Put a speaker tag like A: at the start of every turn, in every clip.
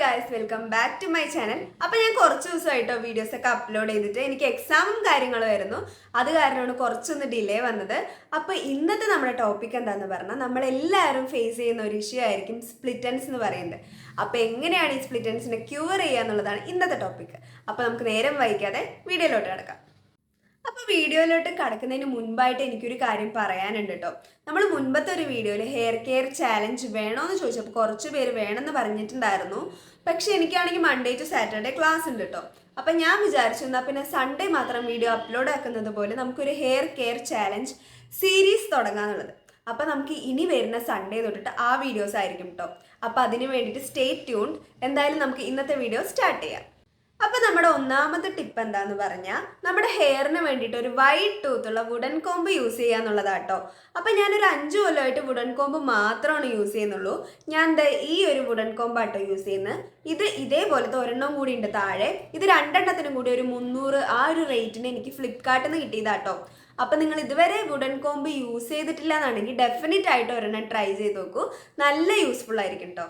A: Guys welcome back to my channel അപ്പോൾ ഞാൻ കുറച്ച് ദിവസമായിട്ടോ വീഡിയോസ് ഒക്കെ അപ്ലോഡ് ചെയ്തിട്ട് എനിക്ക് എക്സാമും കാര്യങ്ങളും ആയിരുന്നു. അത് കാരണമാണ് കുറച്ചൊന്ന് ഡിലേ വന്നത്. അപ്പോൾ ഇന്നത്തെ നമ്മുടെ ടോപ്പിക് എന്താന്ന് പറഞ്ഞാൽ നമ്മളെല്ലാവരും ഫേസ് ചെയ്യുന്ന ഒരു ഇഷ്യൂ ആയിരിക്കും സ്പ്ലിറ്റൻസ് എന്ന് പറയുന്നത്. അപ്പോൾ എങ്ങനെയാണ് ഈ സ്പ്ലിറ്റൻസിനെ ക്യൂർ ചെയ്യുക എന്നുള്ളതാണ് ഇന്നത്തെ ടോപ്പിക് അപ്പോൾ നമുക്ക് നേരം വൈകാതെ വീഡിയോയിലോട്ട് കിടക്കാം. അപ്പോൾ വീഡിയോയിലോട്ട് കടക്കുന്നതിന് മുൻപായിട്ട് എനിക്കൊരു കാര്യം പറയാനുണ്ട് കേട്ടോ നമ്മൾ മുൻപത്തെ ഒരു വീഡിയോയിൽ ഹെയർ കെയർ ചാലഞ്ച് വേണോന്ന് ചോദിച്ചപ്പോൾ കുറച്ച് പേര് വേണമെന്ന് പറഞ്ഞിട്ടുണ്ടായിരുന്നു. പക്ഷേ എനിക്കാണെങ്കിൽ മൺഡേ ടു സാറ്റർഡേ ക്ലാസ് ഉണ്ട് കേട്ടോ അപ്പം ഞാൻ വിചാരിച്ചു എന്നാൽ പിന്നെ സൺഡേ മാത്രം വീഡിയോ അപ്ലോഡ് ആക്കുന്നത് പോലെ നമുക്കൊരു ഹെയർ കെയർ ചാലഞ്ച് സീരീസ് തുടങ്ങാന്നുള്ളത്. അപ്പോൾ നമുക്ക് ഇനി വരുന്ന സൺഡേ തൊട്ടിട്ട് ആ വീഡിയോസ് ആയിരിക്കും കേട്ടോ അപ്പോൾ അതിന് വേണ്ടിയിട്ട് സ്റ്റേ ട്യൂൺ എന്തായാലും നമുക്ക് ഇന്നത്തെ വീഡിയോ സ്റ്റാർട്ട് ചെയ്യാം. അപ്പൊ നമ്മുടെ ഒന്നാമത്തെ ടിപ്പ് എന്താന്ന് പറഞ്ഞാൽ നമ്മുടെ ഹെയറിന് വേണ്ടിയിട്ട് ഒരു വൈറ്റ് ടൂത്തുള്ള വുഡൻ കോമ്പ് യൂസ് ചെയ്യാന്നുള്ളതാട്ടോ അപ്പൊ ഞാനൊരു അഞ്ചു കൊല്ലമായിട്ട് വുഡൻ കോമ്പ് മാത്രമാണ് യൂസ് ചെയ്യുന്നുള്ളൂ. ഞാൻ ഈ ഒരു വുഡൻ കോമ്പാട്ടോ യൂസ് ചെയ്യുന്നത് ഇത് ഇതേപോലത്തെ ഒരെണ്ണം കൂടി ഉണ്ട് താഴെ. ഇത് രണ്ടെണ്ണത്തിനും കൂടി ഒരു മുന്നൂറ് ആ ഒരു റേറ്റിന് എനിക്ക് ഫ്ലിപ്കാർട്ടിൽ നിന്ന് കിട്ടിയതാട്ടോ. അപ്പൊ നിങ്ങൾ ഇതുവരെ വുഡൻ കോമ്പ് യൂസ് ചെയ്തിട്ടില്ല എന്നാണെങ്കിൽ ഡെഫിനറ്റ് ആയിട്ട് ഒരെണ്ണം ട്രൈ ചെയ്ത് നോക്കൂ. നല്ല യൂസ്ഫുൾ ആയിരിക്കും കേട്ടോ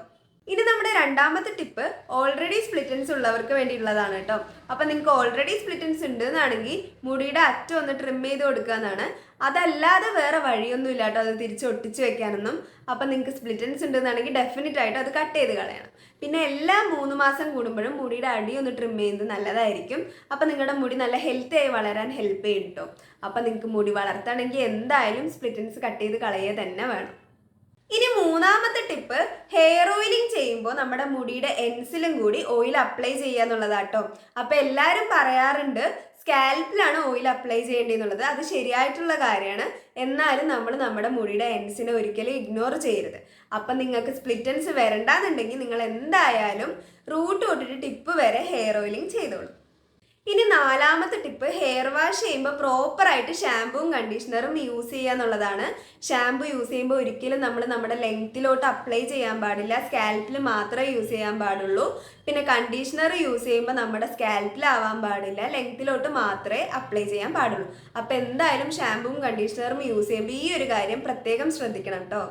A: ഇനി നമ്മുടെ രണ്ടാമത്തെ ടിപ്പ് ഓൾറെഡി സ്പ്ലിറ്റൻസ് ഉള്ളവർക്ക് വേണ്ടിയുള്ളതാണ് കേട്ടോ. അപ്പം നിങ്ങൾക്ക് ഓൾറെഡി സ്പ്ലിറ്റൻസ് ഉണ്ട് എന്നാണെങ്കിൽ മുടിയുടെ അറ്റം ഒന്ന് ട്രിം ചെയ്ത് കൊടുക്കുക എന്നാണ്. അതല്ലാതെ വേറെ വഴിയൊന്നും ഇല്ല കേട്ടോ അത് തിരിച്ച് ഒട്ടിച്ച് വെക്കാനൊന്നും. അപ്പം നിങ്ങൾക്ക് സ്പ്ലിറ്റൻസ് ഉണ്ടെന്നാണെങ്കിൽ ഡെഫിനറ്റ് ആയിട്ട് അത് കട്ട് ചെയ്ത് കളയണം. പിന്നെ എല്ലാ മൂന്ന് മാസം കൂടുമ്പോഴും മുടിയുടെ അടി ഒന്ന് ട്രിം ചെയ്യുന്നത് നല്ലതായിരിക്കും. അപ്പം നിങ്ങളുടെ മുടി നല്ല ഹെൽത്തി ആയി വളരാൻ ഹെൽപ്പ് ചെയ്യും കേട്ടോ. അപ്പം നിങ്ങൾക്ക് മുടി വളർത്തണമെങ്കിൽ എന്തായാലും സ്പ്ലിറ്റൻസ് കട്ട് ചെയ്ത് കളയുക തന്നെ വേണം. ഇനി മൂന്നാമത്തെ ടിപ്പ് ഹെയർ ഓയിലിംഗ് ചെയ്യുമ്പോൾ നമ്മുടെ മുടിയുടെ എൻസിലും കൂടി ഓയിൽ അപ്ലൈ ചെയ്യുക എന്നുള്ളതാട്ടോ. അപ്പൊ എല്ലാവരും പറയാറുണ്ട് സ്കാൽപ്പിലാണ് ഓയിൽ അപ്ലൈ ചെയ്യേണ്ടതെന്നുള്ളത്. അത് ശരിയായിട്ടുള്ള കാര്യമാണ്. എന്നാലും നമ്മൾ നമ്മുടെ മുടിയുടെ എൻസിനെ ഒരിക്കലും ഇഗ്നോർ ചെയ്യരുത്. അപ്പം നിങ്ങൾക്ക് സ്പ്ലിറ്റൻസ് വരണ്ടെന്നുണ്ടെങ്കിൽ നിങ്ങൾ എന്തായാലും റൂട്ട് തൊട്ടിട്ട് ടിപ്പ് വരെ ഹെയർ ഓയിലിംഗ് ചെയ്തോളൂ. ഇനി നാലാമത്തെ ടിപ്പ് ഹെയർ വാഷ് ചെയ്യുമ്പോൾ പ്രോപ്പറായിട്ട് ഷാമ്പുവും കണ്ടീഷണറും യൂസ് ചെയ്യുക എന്നുള്ളതാണ്. ഷാമ്പു യൂസ് ചെയ്യുമ്പോൾ ഒരിക്കലും നമ്മൾ നമ്മുടെ ലെങ്ത്തിലോട്ട് അപ്ലൈ ചെയ്യാൻ പാടില്ല. സ്കാൽപ്പിൽ മാത്രമേ യൂസ് ചെയ്യാൻ പാടുള്ളൂ. പിന്നെ കണ്ടീഷണർ യൂസ് ചെയ്യുമ്പോൾ നമ്മുടെ സ്കാൽപ്പിലാവാൻ പാടില്ല. ലെങ്ത്തിലോട്ട് മാത്രമേ അപ്ലൈ ചെയ്യാൻ പാടുള്ളൂ. അപ്പോൾ എന്തായാലും ഷാമ്പുവും കണ്ടീഷണറും യൂസ് ചെയ്യുമ്പോൾ ഈ ഒരു കാര്യം പ്രത്യേകം ശ്രദ്ധിക്കണം കേട്ടോ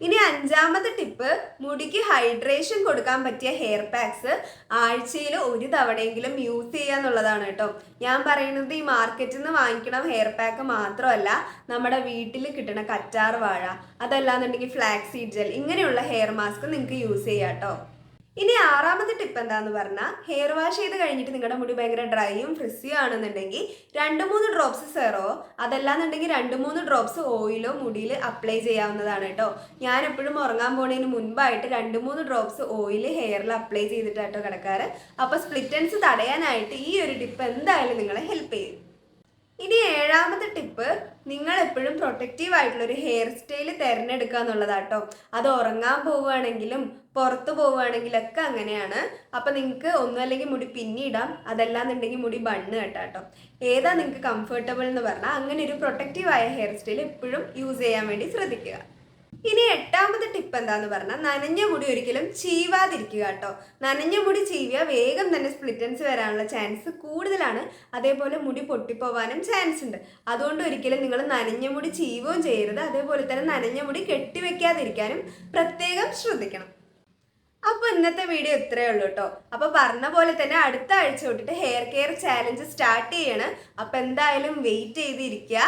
A: ഇനി അഞ്ചാമത്തെ ടിപ്പ് മുടിക്ക് ഹൈഡ്രേഷൻ കൊടുക്കാൻ പറ്റിയ ഹെയർ പാക്സ് ആഴ്ചയിൽ ഒരു തവണയെങ്കിലും യൂസ് ചെയ്യുക എന്നുള്ളതാണ് കേട്ടോ. ഞാൻ പറയുന്നത് ഈ മാർക്കറ്റിൽ നിന്ന് വാങ്ങിക്കണം ഹെയർ പാക്ക് മാത്രമല്ല നമ്മുടെ വീട്ടിൽ കിട്ടുന്ന കറ്റാർ വാഴ അതല്ലാന്നുണ്ടെങ്കിൽ ഫ്ലാക്സ് സീഡ് ജെൽ ഇങ്ങനെയുള്ള ഹെയർ മാസ്ക് നിങ്ങൾക്ക് യൂസ് ചെയ്യാം കേട്ടോ. ഇനി ആറാമത്തെ ടിപ്പ് എന്താന്ന് പറഞ്ഞാൽ ഹെയർ വാഷ് ചെയ്ത് കഴിഞ്ഞിട്ട് നിങ്ങളുടെ മുടി ഭയങ്കര ഡ്രൈയും ഫ്രിസിയും ആണെന്നുണ്ടെങ്കിൽ രണ്ട് മൂന്ന് ഡ്രോപ്സ് സെറോ അതല്ലാന്നുണ്ടെങ്കിൽ രണ്ട് മൂന്ന് ഡ്രോപ്സ് ഓയിലോ മുടിയിൽ അപ്ലൈ ചെയ്യാവുന്നതാണ് കേട്ടോ ഞാൻ എപ്പോഴും ഉറങ്ങാൻ പോണതിന് മുൻപായിട്ട് രണ്ട് മൂന്ന് ഡ്രോപ്സ് ഓയിൽ ഹെയറിൽ അപ്ലൈ ചെയ്തിട്ടാട്ടോ കിടക്കാറ്. അപ്പോൾ സ്പ്ലിറ്റൻസ് തടയാനായിട്ട് ഈ ഒരു ടിപ്പ് എന്തായാലും നിങ്ങളെ ഹെൽപ്പ് ചെയ്യും. ഇനി ഏഴാമത്തെ ടിപ്പ് നിങ്ങൾ എപ്പോഴും പ്രൊട്ടക്റ്റീവ് ആയിട്ടുള്ള ഒരു ഹെയർ സ്റ്റൈൽ തിരഞ്ഞെടുക്കുക എന്നുള്ളതാട്ടോ. അത് ഉറങ്ങാൻ പോവുകയാണെങ്കിലും പുറത്ത് പോവുകയാണെങ്കിലൊക്കെ അങ്ങനെയാണ്. അപ്പം നിങ്ങൾക്ക് ഒന്നും അല്ലെങ്കിൽ മുടി പിന്നിടാം അതല്ലാന്നുണ്ടെങ്കിൽ മുടി ബണ്ണ് കേട്ടാട്ടോ. ഏതാ നിങ്ങൾക്ക് കംഫർട്ടബിൾ എന്ന് പറഞ്ഞാൽ അങ്ങനെ ഒരു പ്രൊട്ടക്റ്റീവായ ഹെയർ സ്റ്റൈൽ എപ്പോഴും യൂസ് ചെയ്യാൻ വേണ്ടി ശ്രദ്ധിക്കുക. ഇനി എട്ടാമത്തെ ടിപ്പ് എന്താന്ന് പറഞ്ഞാൽ നനഞ്ഞ മുടി ഒരിക്കലും ചീവാതിരിക്കുക കേട്ടോ. നനഞ്ഞ മുടി ചീവിയ വേഗം തന്നെ സ്പ്ലിറ്റൻസ് വരാനുള്ള ചാൻസ് കൂടുതലാണ്. അതേപോലെ മുടി പൊട്ടിപ്പോവാനും ചാൻസ് ഉണ്ട്. അതുകൊണ്ട് ഒരിക്കലും നിങ്ങൾ നനഞ്ഞ മുടി ചീവുകയും ചെയ്യരുത്. അതേപോലെ തന്നെ നനഞ്ഞ മുടി കെട്ടിവെക്കാതിരിക്കാനും പ്രത്യേകം ശ്രദ്ധിക്കണം. അപ്പോൾ ഇന്നത്തെ വീഡിയോ ഇത്രയേ ഉള്ളൂ കേട്ടോ അപ്പോൾ പറഞ്ഞ പോലെ തന്നെ അടുത്ത ആഴ്ച തൊട്ടിട്ട് ഹെയർ കെയർ ചാലഞ്ച് സ്റ്റാർട്ട് ചെയ്യണം. അപ്പോൾ എന്തായാലും വെയിറ്റ് ചെയ്തിരിക്കുക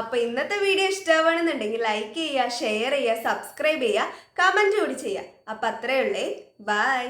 A: അപ്പോൾ ഇന്നത്തെ വീഡിയോ ഇഷ്ടമാണെന്നുണ്ടെങ്കിൽ ലൈക്ക് ചെയ്യുക ഷെയർ ചെയ്യുക സബ്സ്ക്രൈബ് ചെയ്യുക കമന്റ് കൂടി ചെയ്യുക. അപ്പോൾ അത്രയേ ഉള്ളേ. ബൈ